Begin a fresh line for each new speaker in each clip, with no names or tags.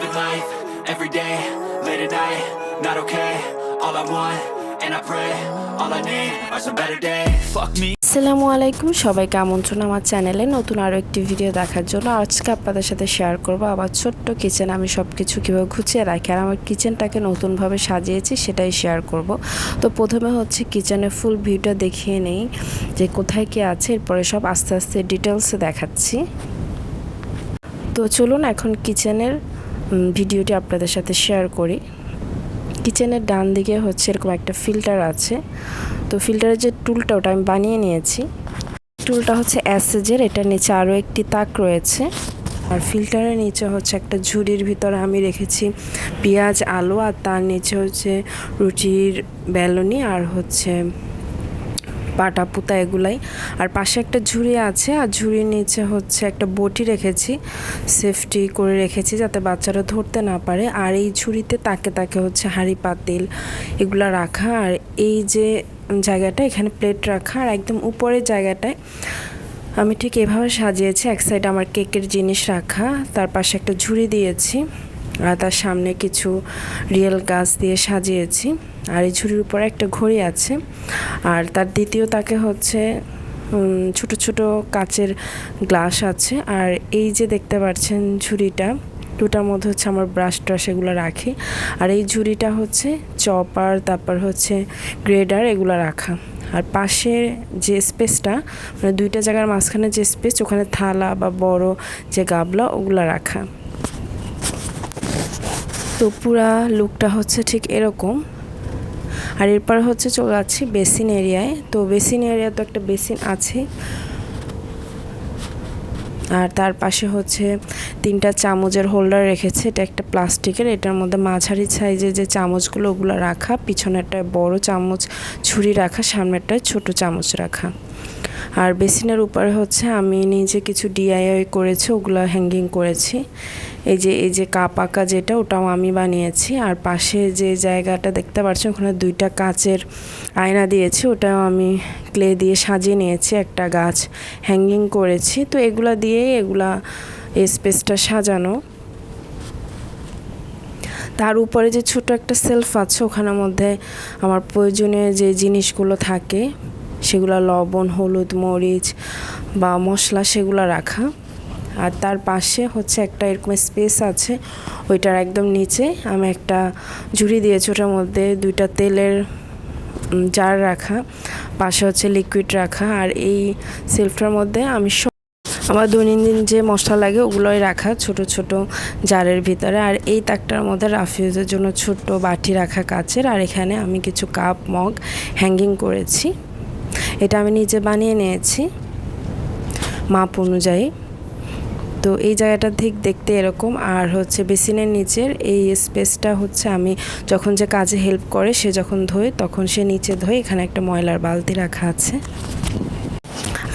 living life every day, late at night, not okay. All I want, and I pray, all I need are some better days. Fuck me.
আসসালামু আলাইকুম সবাইকে আমন্ত্রণ আমার চ্যানেলে নতুন আরও একটি ভিডিও দেখার জন্য আজকে আপনাদের সাথে শেয়ার করব আমার ছোট্ট কিচেন আমি সব কিছু কীভাবে গুছিয়ে রাখি আর আমার কিচেনটাকে নতুনভাবে সাজিয়েছি সেটাই শেয়ার করব তো প্রথমে হচ্ছে কিচেনের ফুল ভিউটা দেখিয়ে নেই যে কোথায় কী আছে এরপরে সব আস্তে আস্তে ডিটেলসে দেখাচ্ছি তো চলুন এখন কিচেনের ভিডিওটি আপনাদের সাথে শেয়ার করি। কিচেনের ডান দিকে হচ্ছে এরকম একটা ফিল্টার আছে। তো ফিল্টারের যে টুলটা ওটা আমি বানিয়ে নিয়েছি। টুলটা হচ্ছে অ্যাসেজের এটার নিচে আরও একটি তাক রয়েছে। আর ফিল্টারের নিচে হচ্ছে একটা ঝুড়ির ভিতরে আমি রেখেছি পেঁয়াজ, আলু, আর তার নিচে হচ্ছে রুটির বেলনি, আর হচ্ছে পাটা পুতা এগুলাই। আর পাশে একটা ঝুড়ি আছে, আর ঝুড়ির নিচে হচ্ছে একটা বটি রেখেছি সেফটি করে রেখেছি যাতে বাচ্চারা ধরতে না পারে। আর এই ঝুড়িতে তাকে তাকে হচ্ছে হাঁড়ি, পাতিল এগুলো রাখা। আর এই যে জায়গাটা, এখানে প্লেট রাখা। আর একদম উপরের জায়গাটায় আমি ঠিক এভাবে সাজিয়েছি। এক সাইডে আমার কেকের জিনিস রাখা, তার পাশে একটা ঝুড়ি দিয়েছি। আর তার সামনে কিছু রিয়েল গাছ দিয়ে সাজিয়েছি। আর এই ঝুড়ির উপরে একটা ঘড়ি আছে। আর তার দ্বিতীয় তাকে হচ্ছে ছোট ছোট কাচের গ্লাস আছে। আর এই যে দেখতে পাচ্ছেন ঝুড়িটা, দুটার মধ্যে হচ্ছে আমার ব্রাশ ট্রাশ এগুলো রাখি। আর এই ঝুড়িটা হচ্ছে চপার, তারপর হচ্ছে গ্রেডার এগুলো রাখা। আর পাশে যে স্পেসটা মানে দুইটা জায়গার মাঝখানে যে স্পেস, ওখানে থালা বা বড় যে গাবলা, ওগুলো রাখা। তো পুরা লুকটা হচ্ছে ঠিক এরকম। আর এরপর হচ্ছে চলে যাচ্ছি বেসিন এরিয়ায়। তো বেসিন এরিয়া তো একটা বেসিন আছে। আর তার পাশে হচ্ছে তিনটা চামচের হোল্ডার রেখেছে। এটা একটা প্লাস্টিকের, এটার মধ্যে মাঝারি সাইজের যে চামচগুলো ওগুলো রাখা পিছনে পিছনেরটায় বড় চামচ ছুরি রাখা, সামনেরটায় ছোট চামচ রাখা। আর বেসিনের উপরে হচ্ছে আমি নিজে কিছু ডিআইআই করেছি, ওগুলো হ্যাঙ্গিং করেছি। এই যে এই যে কাপ আঁকা যেটা, ওটাও আমি বানিয়েছি। আর পাশে যে জায়গাটা দেখতে পাচ্ছেন, ওখানে দুইটা কাচের আয়না দিয়েছি, ওটাও আমি ক্লে দিয়ে সাজিয়ে নিয়েছি, একটা গাছ হ্যাঙ্গিং করেছি। তো এগুলা দিয়ে এগুলা এই স্পেসটা সাজানো। তার উপরে যে ছোট একটা সেলফ আছে, ওখানের মধ্যে আমার প্রয়োজনীয় যে জিনিসগুলো থাকে সেগুলো লবণ, হলুদ, মরিচ বা মশলা সেগুলো রাখা। আর তার পাশে হচ্ছে একটা এরকম স্পেস আছে, ওইটার একদম নিচে আমি একটা ঝুড়ি দিয়েছি, ওটার মধ্যে দুইটা তেলের জার রাখা, পাশে হচ্ছে লিকুইড রাখা, আর এই সেলফটার মধ্যে আমি আমার দৈনন্দিন যে মশলা লাগে ওগুলোই রাখা ছোট ছোট জারের ভিতরে। আর এই তাকটার মধ্যে রাফিউজের জন্য ছোট্ট বাটি রাখা কাচের, আর এখানে আমি কিছু কাপ মগ হ্যাঙ্গিং করেছি। এটা আমি নিজে বানিয়ে নিয়েছি মাপ অনুযায়ী। তো এই জায়গাটা ঠিক দেখতে এরকম। আর হচ্ছে বেসিনের নিচের এই স্পেসটা হচ্ছে আমি যখন যে কাজে হেল্প করে, সে যখন ধোয়, তখন সে নিচে ধোয়। এখানে একটা ময়লার বালতি রাখা আছে।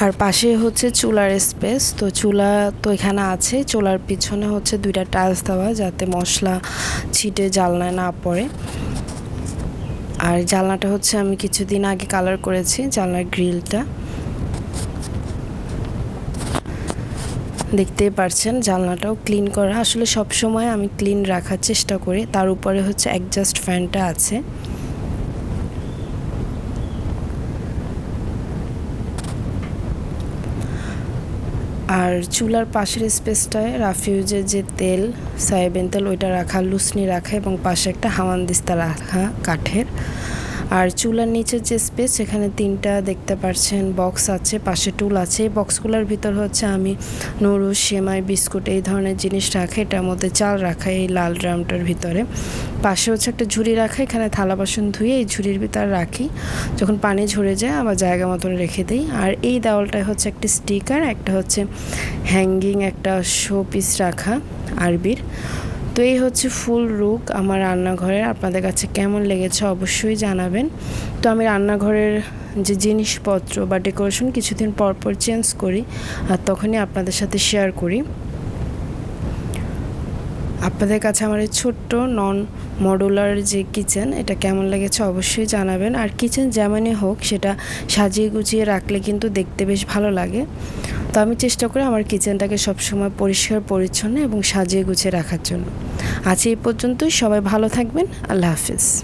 আর পাশে হচ্ছে চুলার স্পেস। তো চুলা তো এখানে আছে। চুলার পিছনে হচ্ছে দুইটা টাইলস দেওয়া যাতে মশলা ছিটে জালনায় না পড়ে। আর জানলাটা হচ্ছে আমি কিছুদিন আগে কালার করেছি, জানলার গ্রিলটা দেখতেই পারছেন, জানলাটাও ক্লিন করা। আসলে সব সময় আমি ক্লিন রাখার চেষ্টা করি, তার উপরে হচ্ছে অ্যাডজাস্ট ফ্যানটা আছে। আর চুলার পাশের স্পেসটায় রাফিউজের যে তেল, সয়াবিন তেল, ওইটা রাখা, লুসনি রাখা এবং পাশে একটা হামানদিস্তা রাখা কাঠের। আর চুলার নিচের যে স্পেস সেখানে তিনটা দেখতে পাচ্ছেন বক্স আছে, পাশে টুল আছে। এই বক্সগুলোর ভিতর হচ্ছে আমি নুরু সেমাই, বিস্কুট এই ধরনের জিনিস রাখা। এটার মধ্যে চাল রাখা, এই লাল ড্রামটার ভিতরে। পাশে হচ্ছে একটা ঝুড়ি রাখা, এখানে থালা বাসন ধুয়ে এই ঝুড়ির ভিতর রাখি। যখন পানি ঝরে যায় আবার জায়গা মতন রেখে দিই। আর এই দেওয়ালটায় হচ্ছে একটি স্টিকার একটা হচ্ছে হ্যাঙ্গিং একটা শো পিস রাখা আরবির। তো এই হচ্ছে ফুল রুক আমার রান্নাঘরের। আপনাদের কাছে কেমন লেগেছে অবশ্যই জানাবেন। তো আমি রান্নাঘরের যে জিনিসপত্র বা ডেকোরেশন কিছুদিন পরপর পর চেঞ্জ করি আর তখনই আপনাদের সাথে শেয়ার করি। আপনাদের কাছে আমার এই ছোট্ট নন মডুলার যে কিচেন এটা কেমন লেগেছে অবশ্যই জানাবেন। আর কিচেন যেমনই হোক, সেটা সাজিয়ে গুছিয়ে রাখলে কিন্তু দেখতে বেশ ভালো লাগে। তো আমি চেষ্টা করি আমার কিচেনটাকে সবসময় পরিষ্কার, পরিচ্ছন্ন এবং সাজিয়ে গুছিয়ে রাখার জন্য। আজ এই পর্যন্তই। সবাই ভালো থাকবেন। আল্লাহ হাফিজ।